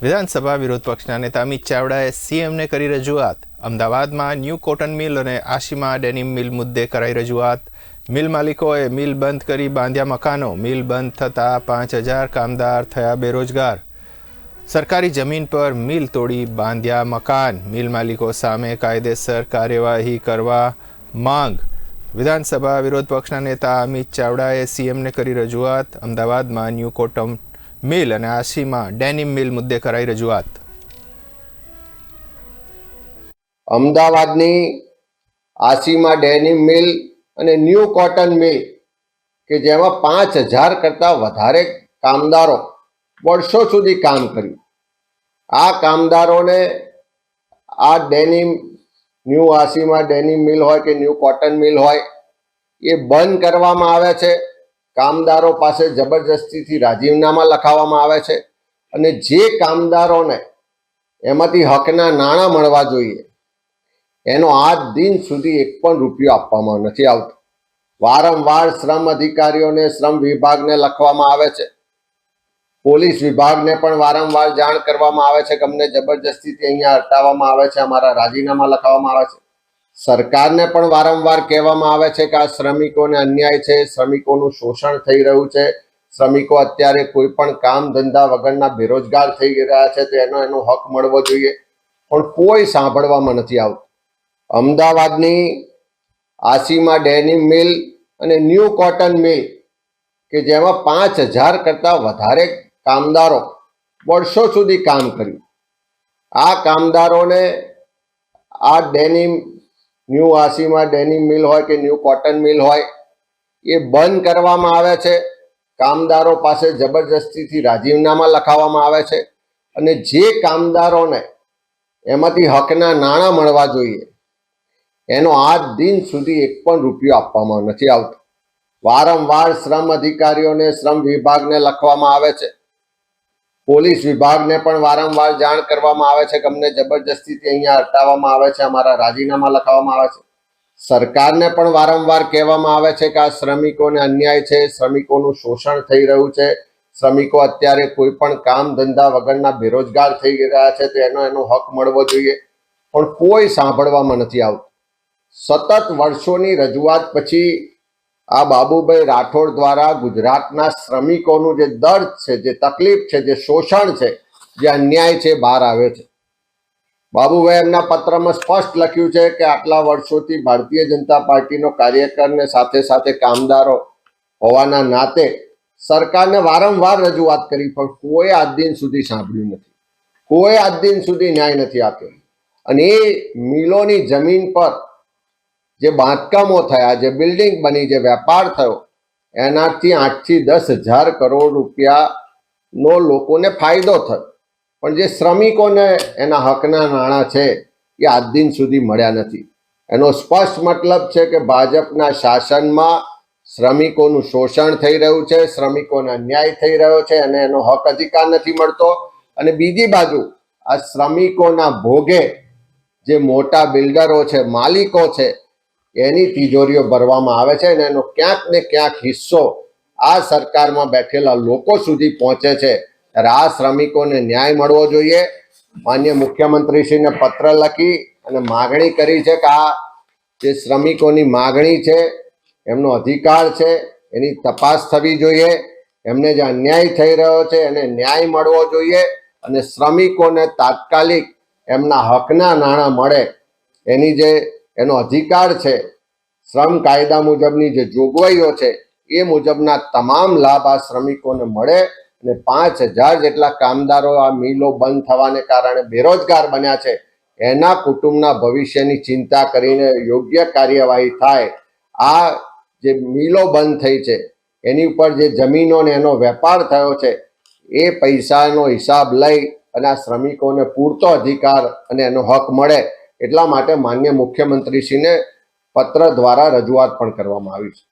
વિધાનસભા વિરોધ પક્ષના નેતા અમિત ચાવડાએ સીએમને કરી રજૂઆત. અમદાવાદમાં ન્યૂ કોટન મિલ અને આશીમા ડેનિમ મિલ મુદ્દે કરાઈ રજૂઆત. મિલ માલિકોએ મિલ બંધ કરી બાંધ્યા મકાનો. મિલ બંધ થતાં પાંચ હજાર કામદાર થયા બેરોજગાર. સરકારી જમીન પર મિલ તોડી બાંધ્યા મકાન. મિલ માલિકો સામે કાયદેસર કાર્યવાહી કરવા માંગ. વિધાનસભા વિરોધ પક્ષના નેતા અમિત ચાવડાએ સીએમને કરી રજૂઆત. અમદાવાદમાં ન્યૂ કોટમ મિલ અને આસીમાં ડેનિમ મિલ મુદ્દે કરાઈ રજૂઆત. અમદાવાદની આસીમાં ડેનિમ મિલ અને ન્યૂ કોટન મિલ, કે જેમાં પાંચ હજાર કરતાં વધારે કામદારો વર્ષો સુધી કામ કર્યું. આ કામદારોને આ ડેનિમ ન્યૂ આસીમાં ડેનિમ મિલ હોય કે ન્યૂ કોટન મિલ હોય, એ બંધ કરવામાં આવે છે. કામદારો પાસે જબરજસ્તીથી રાજીનામા લખાવવામાં આવે છે અને જે કામદારોને એમાંથી હકના નાણાં મળવા જોઈએ, એનો આજ દિન સુધી એક પણ રૂપિયો આપવામાં નથી આવતો. વારંવાર શ્રમ અધિકારીઓને, શ્રમ વિભાગને લખવામાં આવે છે. પોલીસ વિભાગને પણ વારંવાર જાણ કરવામાં આવે છે કે અમને જબરજસ્તીથી અહીંયા હટાવવામાં આવે છે, અમારા રાજીનામા લખાવવામાં આવે છે. સરકારને પણ વારંવાર કહેવામાં આવે છે કે આ શ્રમિકોને અન્યાય છે, શ્રમિકોનું શોષણ થઈ રહ્યું છે, શ્રમિકો અત્યારે કોઈ પણ કામ ધંધા વગરના બેરોજગાર થઈ રહ્યા છે, તો એનો એનો હક મળવો જોઈએ. પણ કોઈ સાંભળવામાં નથી આવતું. અમદાવાદની આસીમા ડેનિમ મિલ અને ન્યૂ કોટન મિલ, કે જેમાં પાંચ હજાર કરતાં વધારે કામદારો વર્ષો સુધી કામ કર્યું. આ કામદારોને આ ડેનિમ ન્યૂ આસીમા ડેનિમ મિલ હોય કે ન્યૂ કોટન મિલ હોય, એ બંધ કરવામાં આવે છે. કામદારો પાસે જબરજસ્તીથી રાજીનામા લખાવવામાં આવે છે અને જે કામદારોને એમાંથી હકના નાણાં મળવા જોઈએ, એનો આજ દિન સુધી એક પણ રૂપિયો આપવામાં નથી આવતો. વારંવાર શ્રમ અધિકારીઓને, શ્રમ વિભાગને લખવામાં આવે છે પોલીસ વિભાગને પણ વારંવાર જાણ કરવામાં આવે છે કે અમને જબરજસ્તીથી અહીંયા હટાવવામાં આવે છે, અમારા રાજીનામા લખાવવામાં આવે છે. સરકારને પણ વારંવાર કહેવામાં આવે છે કે આ શ્રમિકોને અન્યાય છે, શ્રમિકોનું શોષણ થઈ રહ્યું છે, શ્રમિકો અત્યારે કોઈ પણ કામ ધંધા વગરના બેરોજગાર થઈ રહ્યા છે, તો એનો એનો હક મળવો જોઈએ. પણ કોઈ સાંભળવામાં નથી આવતું. સતત વર્ષોની રજૂઆત પછી આ બાબુભાઈ રાઠોડ દ્વારા ગુજરાતના શ્રમિકોનું જે દર્દ છે, જે તકલીફ છે, જે શોષણ છે, જે અન્યાય છે, બહાર આવે છે. બાબુભાઈ એમના પત્રમાં સ્પષ્ટ લખ્યું છે કે આટલા વર્ષોથી ભારતીય જનતા પાર્ટીનો કાર્યકરને સાથે સાથે કામદારો હોવાના નાતે સરકારને વારંવાર રજૂઆત કરી, પણ કોઈ આજ દિન સુધી સાંભળ્યું નથી. કોઈ આજ દિન સુધી ન્યાય નથી આપ્યો. અને એ મિલોની જમીન પર જે બાંધકામો થયા, જે બિલ્ડિંગ બની, જે વેપાર થયો, એનાથી આઠથી દસ હજાર કરોડ રૂપિયાનો લોકોને ફાયદો થયો. પણ જે શ્રમિકોને એના હકના નાણાં છે, એ આજ દિન સુધી મળ્યા નથી. એનો સ્પષ્ટ મતલબ છે કે ભાજપના શાસનમાં શ્રમિકોનું શોષણ થઈ રહ્યું છે, શ્રમિકોને અન્યાય થઈ રહ્યો છે, અને એનો હક અધિકાર નથી મળતો. અને બીજી બાજુ, આ શ્રમિકોના ભોગે જે મોટા બિલ્ડરો છે, માલિકો છે એની તિજોરીઓ ભરવામાં આવે છે અને એનો ક્યાંક ને ક્યાંક હિસ્સો આ સરકારમાં બેઠેલા લોકો સુધી પહોંચે છે. ત્યારે આ શ્રમિકોને ન્યાય મળવો જોઈએ. માન્ય મુખ્યમંત્રીશ્રીને પત્ર લખી અને માગણી કરી છે કે આ જે શ્રમિકોની માગણી છે, એમનો અધિકાર છે, એની તપાસ થવી જોઈએ. એમને જે અન્યાય થઈ રહ્યો છે, એને ન્યાય મળવો જોઈએ અને શ્રમિકોને તાત્કાલિક એમના હકના નાણાં મળે. એની જે એનો અધિકાર છે. શ્રમ કાયદા મુજબની જે જોગવાઈઓ છે, એ મુજબના તમામ લાભ આ શ્રમિકોને મળે અને પાંચ હજાર જેટલા કામદારો આ મિલો બંધ થવાને કારણે બેરોજગાર બન્યા છે. એના કુટુંબના ભવિષ્યની ચિંતા કરીને યોગ્ય કાર્યવાહી થાય. આ જે મિલો બંધ થઈ છે, એની ઉપર જે જમીનોને એનો વેપાર થયો છે, એ પૈસાનો હિસાબ લઈ અને આ શ્રમિકોને પૂરતો અધિકાર અને એનો હક મળે. એટલા માટે માન્ય મુખ્યમંત્રીશ્રીને પત્ર દ્વારા રજૂઆત પણ કરવામાં આવી છે.